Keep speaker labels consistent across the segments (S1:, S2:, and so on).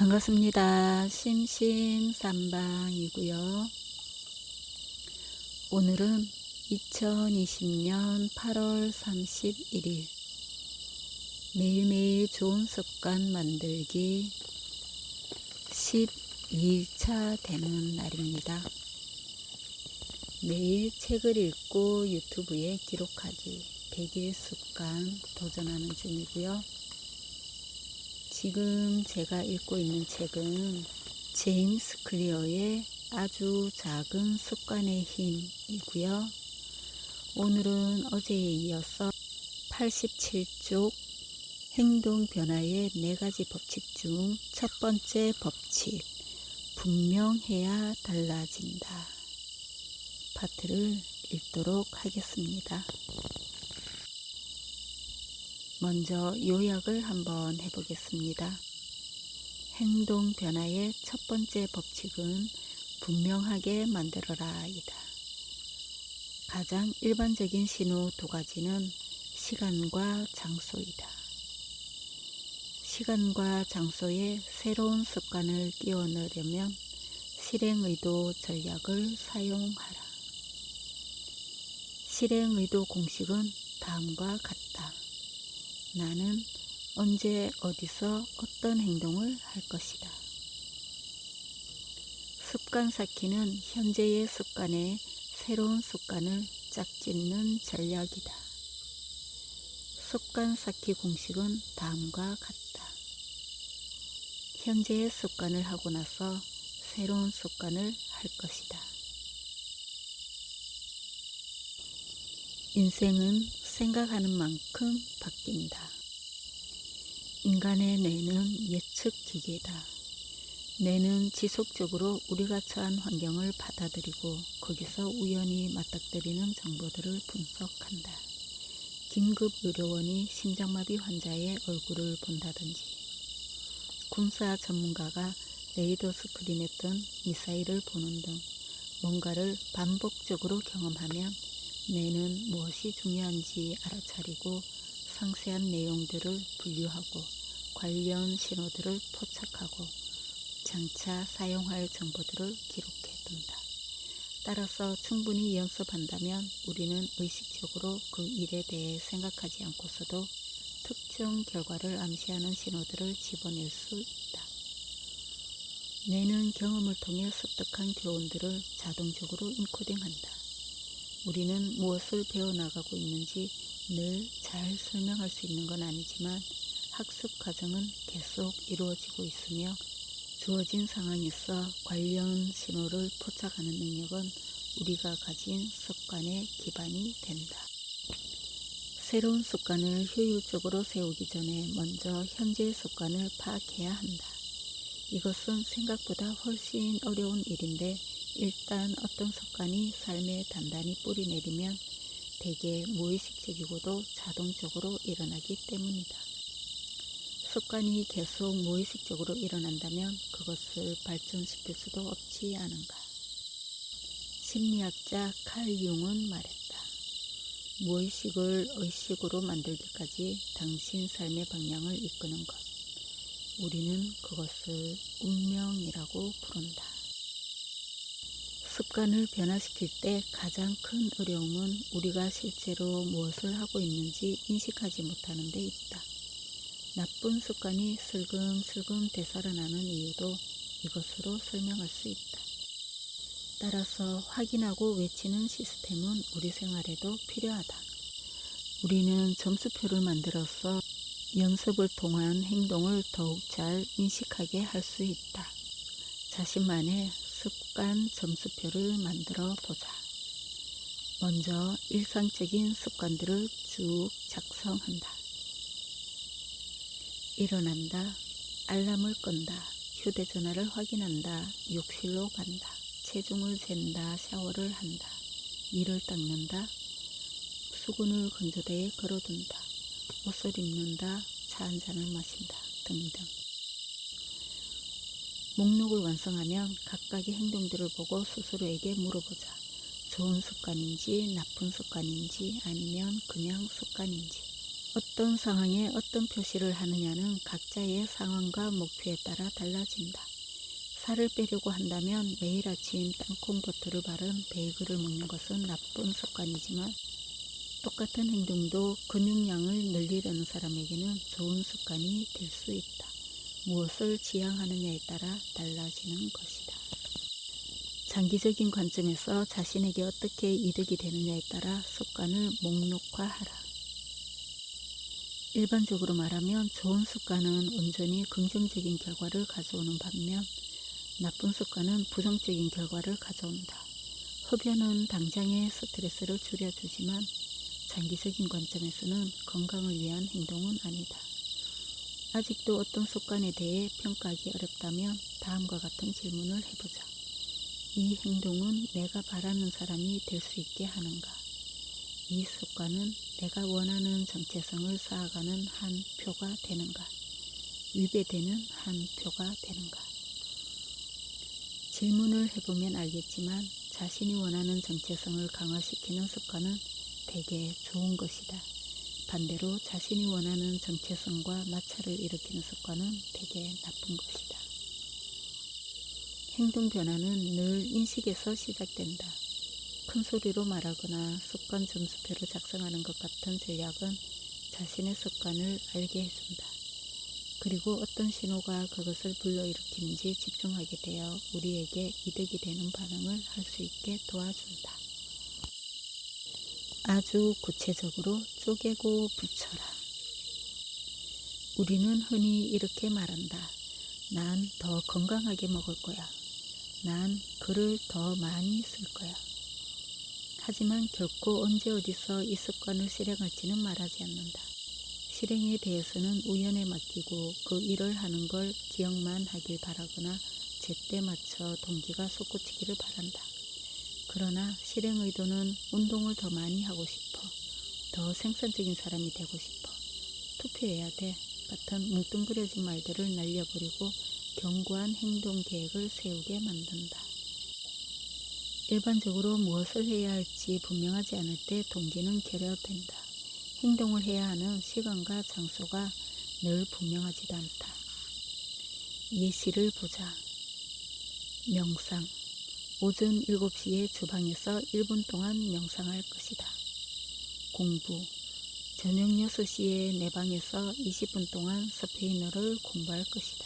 S1: 반갑습니다. 심심삼방이고요. 오늘은 2020년 8월 31일 매일매일 좋은 습관 만들기 12일차 되는 날입니다. 매일 책을 읽고 유튜브에 기록하기 100일 습관 도전하는 중이고요. 지금 제가 읽고 있는 책은 제임스 클리어의 아주 작은 습관의 힘이고요. 오늘은 어제에 이어서 87쪽 행동 변화의 네 가지 법칙 중 첫 번째 법칙 분명해야 달라진다. 파트를 읽도록 하겠습니다. 먼저 요약을 한번 해보겠습니다. 행동 변화의 첫 번째 법칙은 분명하게 만들어라이다. 가장 일반적인 신호 두 가지는 시간과 장소이다. 시간과 장소에 새로운 습관을 끼워 넣으려면 실행의도 전략을 사용하라. 실행의도 공식은 다음과 같다. 나는 언제 어디서 어떤 행동을 할 것이다. 습관 쌓기는 현재의 습관에 새로운 습관을 짝짓는 전략이다. 습관 쌓기 공식은 다음과 같다. 현재의 습관을 하고 나서 새로운 습관을 할 것이다. 인생은 생각하는 만큼 바뀐다. 인간의 뇌는 예측 기계다. 뇌는 지속적으로 우리가 처한 환경을 받아들이고 거기서 우연히 맞닥뜨리는 정보들을 분석한다. 긴급 의료원이 심장마비 환자의 얼굴을 본다든지 군사 전문가가 레이더 스크린에 뜬 미사일을 보는 등 뭔가를 반복적으로 경험하면 뇌는 무엇이 중요한지 알아차리고 상세한 내용들을 분류하고 관련 신호들을 포착하고 장차 사용할 정보들을 기록해 둔다. 따라서 충분히 연습한다면 우리는 의식적으로 그 일에 대해 생각하지 않고서도 특정 결과를 암시하는 신호들을 집어낼 수 있다. 뇌는 경험을 통해 습득한 교훈들을 자동적으로 인코딩한다. 우리는 무엇을 배워나가고 있는지 늘 잘 설명할 수 있는 건 아니지만 학습 과정은 계속 이루어지고 있으며 주어진 상황에서 관련 신호를 포착하는 능력은 우리가 가진 습관의 기반이 된다. 새로운 습관을 효율적으로 세우기 전에 먼저 현재의 습관을 파악해야 한다. 이것은 생각보다 훨씬 어려운 일인데 일단 어떤 습관이 삶에 단단히 뿌리 내리면 대개 무의식적이고도 자동적으로 일어나기 때문이다. 습관이 계속 무의식적으로 일어난다면 그것을 발전시킬 수도 없지 않은가. 심리학자 칼 융은 말했다. 무의식을 의식으로 만들기까지 당신 삶의 방향을 이끄는 것. 우리는 그것을 운명이라고 부른다. 습관을 변화시킬 때 가장 큰 어려움은 우리가 실제로 무엇을 하고 있는지 인식하지 못하는 데 있다. 나쁜 습관이 슬금슬금 되살아나는 이유도 이것으로 설명할 수 있다. 따라서 확인하고 외치는 시스템은 우리 생활에도 필요하다. 우리는 점수표를 만들어서 연습을 통한 행동을 더욱 잘 인식하게 할 수 있다. 자신만의 습관 점수표를 만들어 보자. 먼저 일상적인 습관들을 쭉 작성한다. 일어난다. 알람을 끈다. 휴대전화를 확인한다. 욕실로 간다. 체중을 잰다. 샤워를 한다. 이를 닦는다. 수건을 건조대에 걸어둔다. 옷을 입는다. 차 한 잔을 마신다. 등등. 목록을 완성하면 각각의 행동들을 보고 스스로에게 물어보자. 좋은 습관인지 나쁜 습관인지 아니면 그냥 습관인지 어떤 상황에 어떤 표시를 하느냐는 각자의 상황과 목표에 따라 달라진다. 살을 빼려고 한다면 매일 아침 땅콩 버터를 바른 베이글을 먹는 것은 나쁜 습관이지만 똑같은 행동도 근육량을 늘리려는 사람에게는 좋은 습관이 될 수 있다. 무엇을 지향하느냐에 따라 달라지는 것이다. 장기적인 관점에서 자신에게 어떻게 이득이 되느냐에 따라 습관을 목록화하라. 일반적으로 말하면 좋은 습관은 온전히 긍정적인 결과를 가져오는 반면 나쁜 습관은 부정적인 결과를 가져온다. 흡연은 당장의 스트레스를 줄여주지만 장기적인 관점에서는 건강을 위한 행동은 아니다. 아직도 어떤 습관에 대해 평가하기 어렵다면 다음과 같은 질문을 해보자. 이 행동은 내가 바라는 사람이 될 수 있게 하는가? 이 습관은 내가 원하는 정체성을 쌓아가는 한 표가 되는가? 위배되는 한 표가 되는가? 질문을 해보면 알겠지만 자신이 원하는 정체성을 강화시키는 습관은 되게 좋은 것이다. 반대로 자신이 원하는 정체성과 마찰을 일으키는 습관은 되게 나쁜 것이다. 행동 변화는 늘 인식에서 시작된다. 큰 소리로 말하거나 습관 점수표를 작성하는 것 같은 전략은 자신의 습관을 알게 해준다. 그리고 어떤 신호가 그것을 불러일으키는지 집중하게 되어 우리에게 이득이 되는 반응을 할 수 있게 도와준다. 아주 구체적으로 쪼개고 붙여라. 우리는 흔히 이렇게 말한다. 난 더 건강하게 먹을 거야. 난 글을 더 많이 쓸 거야. 하지만 결코 언제 어디서 이 습관을 실행할지는 말하지 않는다. 실행에 대해서는 우연에 맡기고 그 일을 하는 걸 기억만 하길 바라거나 제때 맞춰 동기가 솟구치기를 바란다. 그러나 실행 의도는 운동을 더 많이 하고 싶어. 더 생산적인 사람이 되고 싶어. 투표해야 돼. 같은 뭉뚱그려진 말들을 날려버리고 견고한 행동 계획을 세우게 만든다. 일반적으로 무엇을 해야 할지 분명하지 않을 때 동기는 결여된다. 행동을 해야 하는 시간과 장소가 늘 분명하지도 않다. 예시를 보자. 명상. 오전 7시에 주방에서 1분 동안 명상할 것이다. 공부. 저녁 6시에 내 방에서 20분 동안 스페인어를 공부할 것이다.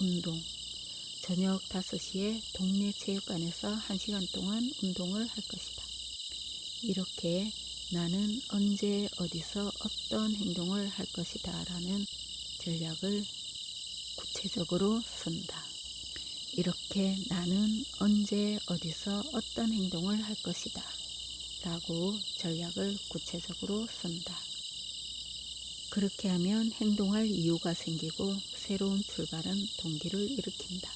S1: 운동. 저녁 5시에 동네 체육관에서 1시간 동안 운동을 할 것이다. 이렇게 나는 언제 어디서 어떤 행동을 할 것이다 라는 전략을 구체적으로 쓴다. 이렇게 나는 언제 어디서 어떤 행동을 할 것이다 라고 전략을 구체적으로 쓴다. 그렇게 하면 행동할 이유가 생기고 새로운 출발은 동기를 일으킨다.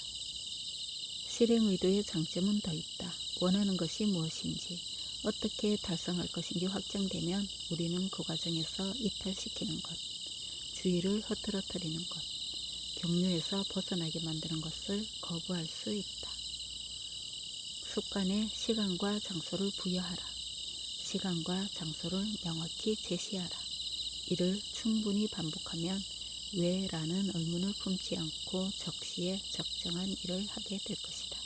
S1: 실행 의도의 장점은 더 있다. 원하는 것이 무엇인지, 어떻게 달성할 것인지 확정되면 우리는 그 과정에서 이탈시키는 것, 주의를 흐트러뜨리는 것, 경류에서 벗어나게 만드는 것을 거부할 수 있다. 습관에 시간과 장소를 부여하라. 시간과 장소를 명확히 제시하라. 이를 충분히 반복하면 왜 라는 의문을 품지 않고 적시에 적정한 일을 하게 될 것이다.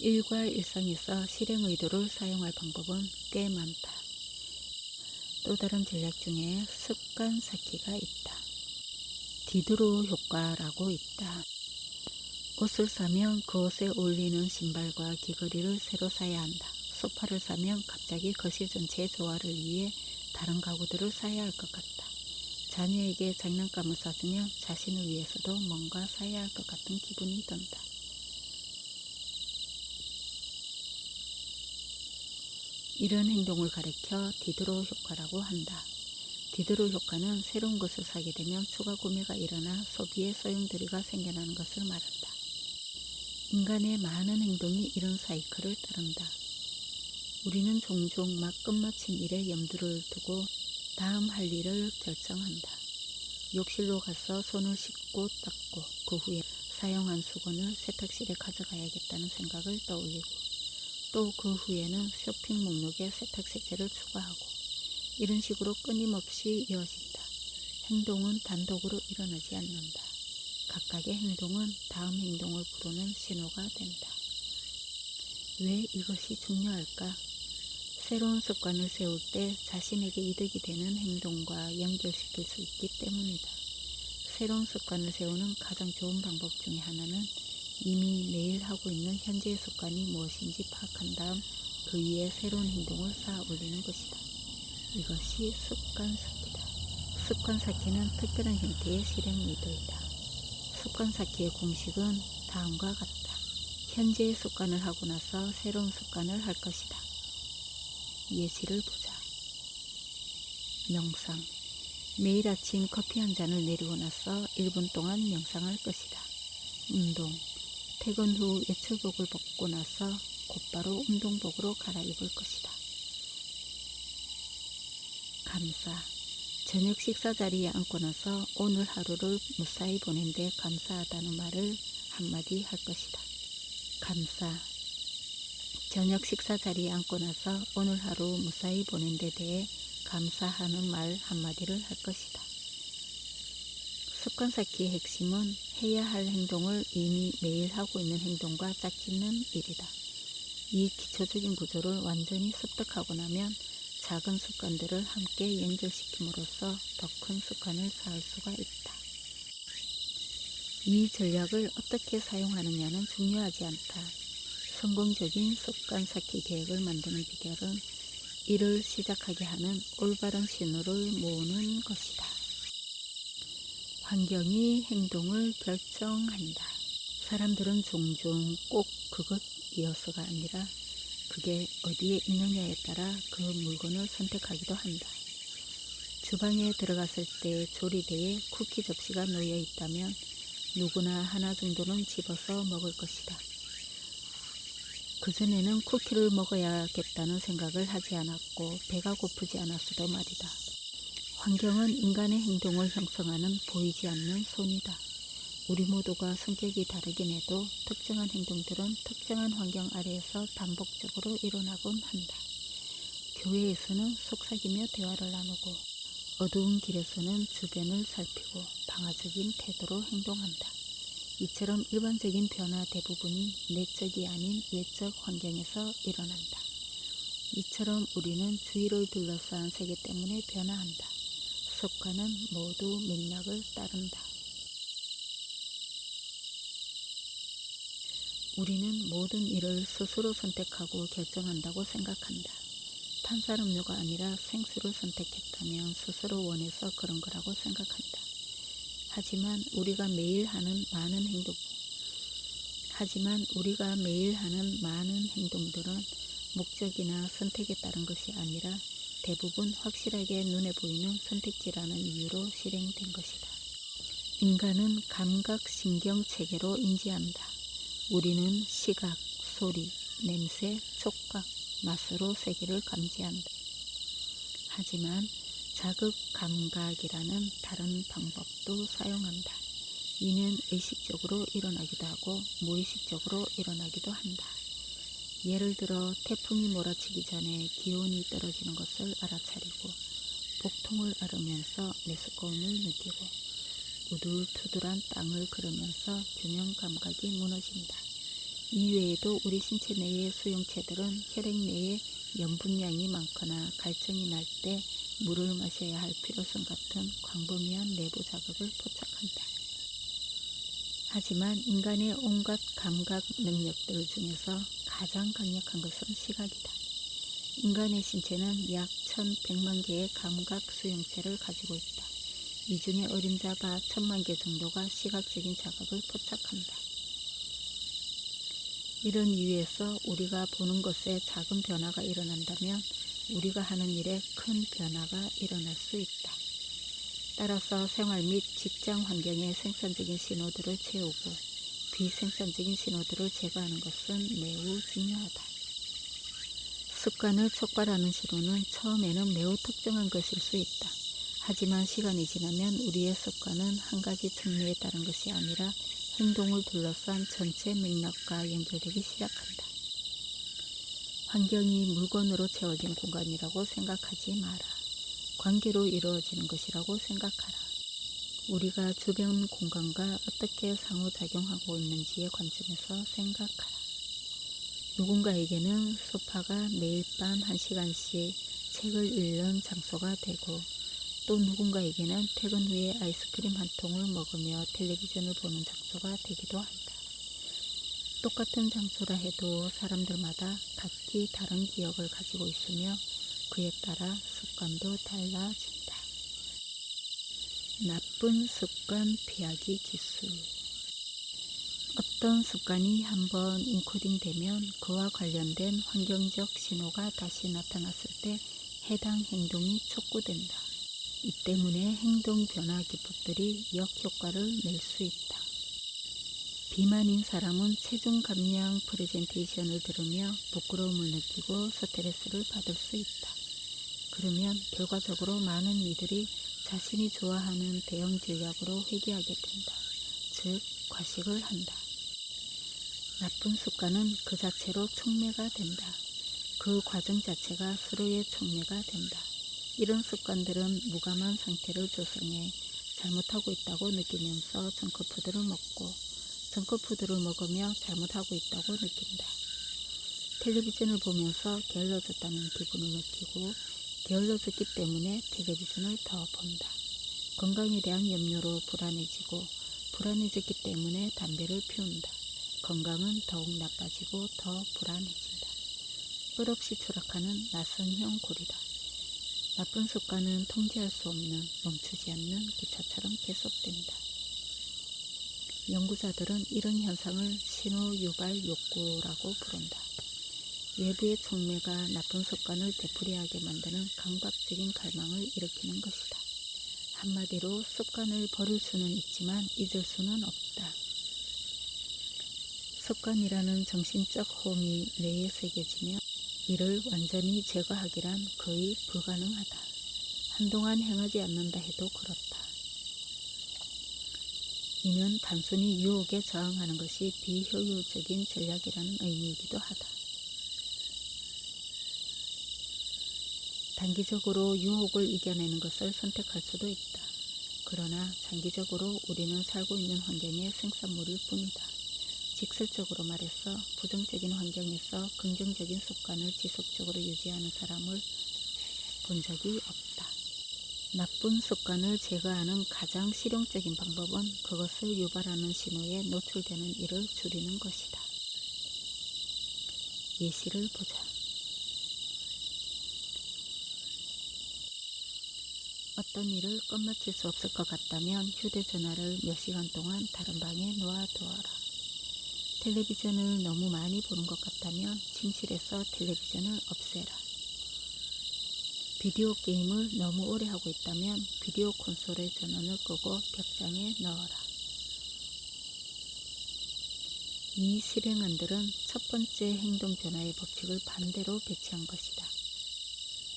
S1: 일과 일상에서 실행 의도를 사용할 방법은 꽤 많다. 또 다른 전략 중에 습관 쌓기가 있다. 디드로 효과라고 있다. 옷을 사면 그 옷에 어울리는 신발과 귀걸이를 새로 사야 한다. 소파를 사면 갑자기 거실 전체의 조화를 위해 다른 가구들을 사야 할 것 같다. 자녀에게 장난감을 사주면 자신을 위해서도 뭔가 사야 할 것 같은 기분이 든다. 이런 행동을 가리켜 디드로 효과라고 한다. 디드로 효과는 새로운 것을 사게 되면 추가 구매가 일어나 소비의 소용돌이가 생겨나는 것을 말한다. 인간의 많은 행동이 이런 사이클을 따른다. 우리는 종종 막 끝마친 일에 염두를 두고 다음 할 일을 결정한다. 욕실로 가서 손을 씻고 닦고 그 후에 사용한 수건을 세탁실에 가져가야겠다는 생각을 떠올리고 또 그 후에는 쇼핑 목록에 세탁 세제를 추가하고 이런 식으로 끊임없이 이어진다. 행동은 단독으로 일어나지 않는다. 각각의 행동은 다음 행동을 부르는 신호가 된다. 왜 이것이 중요할까? 새로운 습관을 세울 때 자신에게 이득이 되는 행동과 연결시킬 수 있기 때문이다. 새로운 습관을 세우는 가장 좋은 방법 중에 하나는 이미 매일 하고 있는 현재의 습관이 무엇인지 파악한 다음 그 위에 새로운 행동을 쌓아 올리는 것이다. 이것이 습관 쌓기다. 습관 쌓기는 특별한 형태의 실행 미도이다. 습관 쌓기의 공식은 다음과 같다. 현재의 습관을 하고 나서 새로운 습관을 할 것이다. 예시를 보자. 명상. 매일 아침 커피 한 잔을 내리고 나서 1분 동안 명상할 것이다. 운동. 퇴근 후 외출복을 벗고 나서 곧바로 운동복으로 갈아입을 것이다. 감사. 저녁 식사 자리에 앉고 나서 오늘 하루를 무사히 보낸 데 감사하다는 말을 한마디 할 것이다. 감사. 저녁 식사 자리에 앉고 나서 오늘 하루 무사히 보낸 데 대해 감사하는 말 한마디를 할 것이다. 습관 쌓기의 핵심은 해야 할 행동을 이미 매일 하고 있는 행동과 짝짓는 일이다. 이 기초적인 구조를 완전히 습득하고 나면 작은 습관들을 함께 연결시킴으로써 더 큰 습관을 쌓을 수가 있다. 이 전략을 어떻게 사용하느냐는 중요하지 않다. 성공적인 습관 쌓기 계획을 만드는 비결은 일을 시작하게 하는 올바른 신호를 모으는 것이다. 환경이 행동을 결정한다. 사람들은 종종 꼭 그것 이어서가 아니라 그게 어디에 있느냐에 따라 그 물건을 선택하기도 한다. 주방에 들어갔을 때 조리대에 쿠키 접시가 놓여 있다면 누구나 하나 정도는 집어서 먹을 것이다. 그전에는 쿠키를 먹어야겠다는 생각을 하지 않았고 배가 고프지 않았어도 말이다. 환경은 인간의 행동을 형성하는 보이지 않는 손이다. 우리 모두가 성격이 다르긴 해도 특정한 행동들은 특정한 환경 아래에서 반복적으로 일어나곤 한다. 교회에서는 속삭이며 대화를 나누고 어두운 길에서는 주변을 살피고 방어적인 태도로 행동한다. 이처럼 일반적인 변화 대부분이 내적이 아닌 외적 환경에서 일어난다. 이처럼 우리는 주위를 둘러싼 세계 때문에 변화한다. 습관은 모두 맥락을 따른다. 우리는 모든 일을 스스로 선택하고 결정한다고 생각한다. 탄산음료가 아니라 생수를 선택했다면 스스로 원해서 그런 거라고 생각한다. 하지만 우리가 매일 하는 많은 행동, 하지만 우리가 매일 하는 많은 행동들은 목적이나 선택에 따른 것이 아니라 대부분 확실하게 눈에 보이는 선택지라는 이유로 실행된 것이다. 인간은 감각 신경 체계로 인지한다. 우리는 시각, 소리, 냄새, 촉각, 맛으로 세계를 감지한다. 하지만 자극 감각이라는 다른 방법도 사용한다. 이는 의식적으로 일어나기도 하고 무의식적으로 일어나기도 한다. 예를 들어 태풍이 몰아치기 전에 기온이 떨어지는 것을 알아차리고 복통을 앓으면서 메스꺼움을 느끼고 우둘투둘한 땅을 걸으면서 균형 감각이 무너진다. 이외에도 우리 신체 내의 수용체들은 혈액 내에 염분량이 많거나 갈증이 날 때 물을 마셔야 할 필요성 같은 광범위한 내부 자극을 포착한다. 하지만 인간의 온갖 감각 능력들 중에서 가장 강력한 것은 시각이다. 인간의 신체는 약 1100만 개의 감각 수용체를 가지고 있다. 이 중에 어림잡아 천만 개 정도가 시각적인 자극을 포착한다. 이런 이유에서 우리가 보는 것에 작은 변화가 일어난다면 우리가 하는 일에 큰 변화가 일어날 수 있다. 따라서 생활 및 직장 환경의 생산적인 신호들을 채우고 비생산적인 신호들을 제거하는 것은 매우 중요하다. 습관을 촉발하는 신호는 처음에는 매우 특정한 것일 수 있다. 하지만 시간이 지나면 우리의 습관은 한 가지 특례에 따른 것이 아니라 행동을 둘러싼 전체 맥락과 연결되기 시작한다. 환경이 물건으로 채워진 공간이라고 생각하지 마라. 관계로 이루어지는 것이라고 생각하라. 우리가 주변 공간과 어떻게 상호작용하고 있는지의 관점에서 생각하라. 누군가에게는 소파가 매일 밤 한시간씩 책을 읽는 장소가 되고 또 누군가에게는 퇴근 후에 아이스크림 한 통을 먹으며 텔레비전을 보는 장소가 되기도 한다. 똑같은 장소라 해도 사람들마다 각기 다른 기억을 가지고 있으며 그에 따라 습관도 달라진다. 나쁜 습관 피하기 기술. 어떤 습관이 한번 인코딩 되면 그와 관련된 환경적 신호가 다시 나타났을 때 해당 행동이 촉구된다. 이 때문에 행동 변화 기법들이 역효과를 낼 수 있다. 비만인 사람은 체중 감량 프레젠테이션을 들으며 부끄러움을 느끼고 스트레스를 받을 수 있다. 그러면 결과적으로 많은 이들이 자신이 좋아하는 대형 전략으로 회귀하게 된다. 즉, 과식을 한다. 나쁜 습관은 그 자체로 촉매가 된다. 그 과정 자체가 서로의 촉매가 된다. 이런 습관들은 무감한 상태를 조성해 잘못하고 있다고 느끼면서 정크푸드를 먹고 정크푸드를 먹으며 잘못하고 있다고 느낀다. 텔레비전을 보면서 게을러졌다는 기분을 느끼고 게을러졌기 때문에 텔레비전을 더 본다. 건강에 대한 염려로 불안해지고 불안해졌기 때문에 담배를 피운다. 건강은 더욱 나빠지고 더 불안해진다. 끝없이 추락하는 나선형 고리다. 나쁜 습관은 통제할 수 없는 멈추지 않는 기차처럼 계속된다. 연구자들은 이런 현상을 신호 유발 욕구라고 부른다. 외부의 촉매가 나쁜 습관을 되풀이하게 만드는 강박적인 갈망을 일으키는 것이다. 한마디로 습관을 버릴 수는 있지만 잊을 수는 없다. 습관이라는 정신적 홈이 뇌에 새겨지며 이를 완전히 제거하기란 거의 불가능하다. 한동안 행하지 않는다 해도 그렇다. 이는 단순히 유혹에 저항하는 것이 비효율적인 전략이라는 의미이기도 하다. 단기적으로 유혹을 이겨내는 것을 선택할 수도 있다. 그러나 장기적으로 우리는 살고 있는 환경의 생산물일 뿐이다. 직설적으로 말해서 부정적인 환경에서 긍정적인 습관을 지속적으로 유지하는 사람을 본 적이 없다. 나쁜 습관을 제거하는 가장 실용적인 방법은 그것을 유발하는 신호에 노출되는 일을 줄이는 것이다. 예시를 보자. 어떤 일을 끝마칠 수 없을 것 같다면 휴대전화를 몇 시간 동안 다른 방에 놓아두어라. 텔레비전을 너무 많이 보는 것 같다면 침실에서 텔레비전을 없애라. 비디오 게임을 너무 오래 하고 있다면 비디오 콘솔의 전원을 끄고 벽장에 넣어라. 이 실행안들은 첫 번째 행동 변화의 법칙을 반대로 배치한 것이다.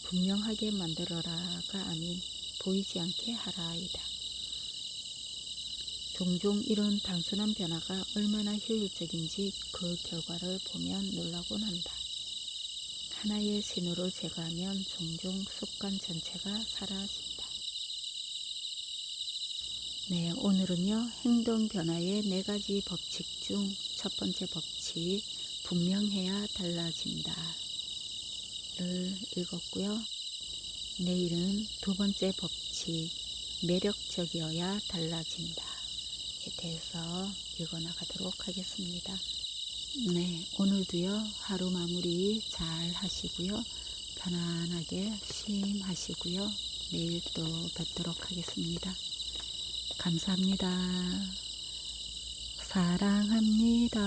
S1: 분명하게 만들어라가 아닌 보이지 않게 하라이다. 종종 이런 단순한 변화가 얼마나 효율적인지 그 결과를 보면 놀라곤 한다. 하나의 신호를 제거하면 종종 습관 전체가 사라진다. 네, 오늘은요, 행동 변화의 네 가지 법칙 중 첫 번째 법칙, 분명해야 달라진다. 를 읽었고요. 내일은 두 번째 법칙, 매력적이어야 달라진다. 에 대해서 읽어 나가도록 하겠습니다. 네, 오늘도요, 하루 마무리 잘 하시고요. 편안하게 쉼하시고요. 내일 또 뵙도록 하겠습니다. 감사합니다. 사랑합니다.